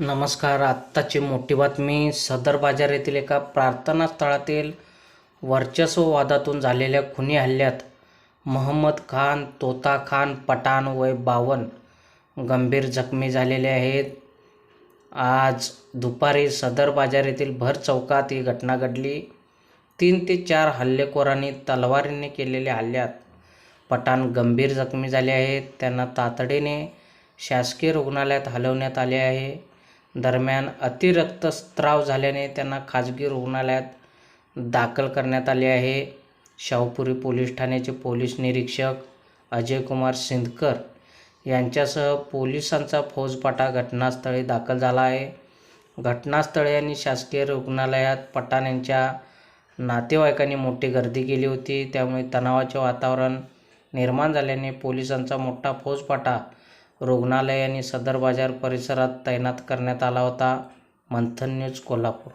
नमस्कार. आत्ताची मोठी बातमी. सदर बाजार येथील एका प्रार्थना स्थळातील वर्चस्व वादातून झालेल्या खुनी हल्ल्यात मोहम्मद खान तोता खान पठाण वय बावन गंभीर जखमी झालेले आहेत. आज दुपारी सदर बाजार येथील भर चौकात ही घटना घडली. तीन ते चार हल्लेखोरांनी तलवारीने केलेल्या हल्ल्यात पठाण गंभीर जखमी झाले आहेत. त्यांना तातडीने शासकीय रुग्णालयात हलवण्यात आले आहे. दरम्यान अतिरक्तस्राव झाल्याने त्यांना खाजगी रुग्णालयात दाखल करण्यात आले आहे. शाहूपुरी पोलीस ठाण्याचे पोलीस निरीक्षक अजयकुमार सिंदकर यांच्यासह पोलिसांचा फौजपाटा घटनास्थळी दाखल झाला आहे. घटनास्थळी आणि शासकीय रुग्णालयात पठाण यांच्या नातेवाईकांनी मोठी गर्दी केली होती. त्यामुळे तणावाचे वातावरण निर्माण झाल्याने पोलिसांचा मोठा फौजपाटा रुग्णालय आणि सदर बाजार परिसरात तैनात करण्यात आला होता. मंथन न्यूज कोल्हापूर.